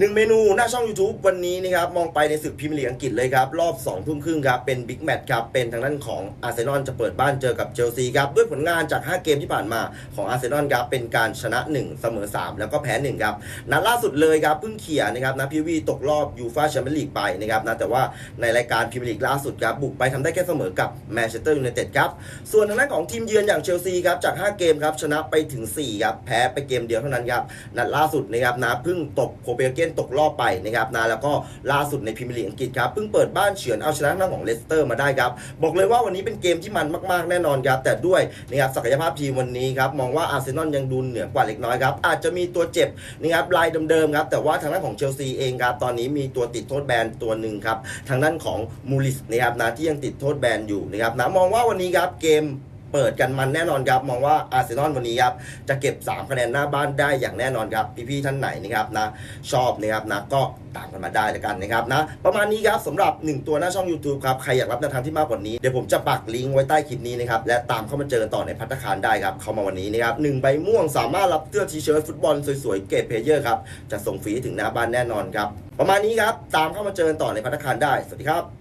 หนึ่งเมนูหน้าช่อง YouTube วันนี้นะครับมองไปในศึกพรีเมียร์ลีกอังกฤษเลยครับ รอบ2ทุ่มครึ่งครับ เป็นบิ๊กแมตช์ครับ เป็นทางด้านของอาร์เซนอลจะเปิดบ้านเจอกับเชลซีครับ ด้วยผลงานจาก 5 เกมที่ผ่านมาของอาร์เซนอลครับ เป็นการชนะ 1 เสมอ 3 แล้วก็แพ้ 1 ครับ นัดล่าสุดเลยครับ เพิ่งเขี่ยนะครับนะพีวีตกรอบยูฟาแชมเปี้ยนลีกไปนะครับนะแต่ว่าในรายการพรีเมียร์ลีกล่าสุดครับบุกไปทำได้แค่เสมอกับแมนเชสเตอร์ยูไนเต็ดครับส่วนทางด้านของทีมเยือนอย่างเชลซีครับจาก 5 เกมครับชนะไปถึง4ครับแพ้ไปเกมเดียวเท่านั้นครับนัดล่าสุดนะครับนะเพิ่งตกโคเปนเฮเกนตกรอบไปนะครับนะแล้วก็ล่าสุดในพรีเมียร์ลีกอังกฤษครับเพิ่งเปิดบ้านเฉือนเอาชนะทางด้านของเลสเตอร์มาได้ครับ บอกเลยว่าวันนี้เป็นเกมที่มันมากๆแน่นอนครับ แต่ด้วยนะครับศักยภาพทีมวันนี้ครับ มองว่าอาร์เซนอลยังดูเหนือกว่าเล็กน้อยครับ อาจจะมีตัวเจ็บนะครับรายเดิมๆครับ แต่ว่าทางด้านของเชลซีเองครับ ตอนนี้มีตัวติดโทษแบนตัวหนึ่งครับ ทางด้านของมูริสนะครับนะที่ยังติดโทษแบนอยู่นะครับนะมองว่าวันนี้ครับเกม เปิดกันมันแน่นอนครับมองว่าอาร์เซนอลวันนี้ครับจะเก็บ 3 คะแนนหน้าบ้านได้อย่างแน่นอนครับพี่ๆท่านไหนนะครับนะชอบนะครับนะก็ตามกันมาได้แล้วกันนะครับนะประมาณนี้ครับสำหรับ 1 ตัวหน้าช่อง YouTube ครับใครอยากรับแนวทางที่มากกว่านี้เดี๋ยวผมจะปักลิงก์ไว้ใต้คลิปนี้นะครับและตามเข้ามาเจอต่อในพัตตาคารได้ครับเข้ามาวันนี้นะครับหนึ่งใบม่วงสามารถรับเสื้อทีเชิ้ตฟุตบอลสวยๆเกรดเพลเยอร์ครับจะส่งฟรีถึงหน้าบ้านแน่นอนครับประมาณนี้ครับตามเข้ามาเจอต่อในพัตตาคารได้สวัสดีครับ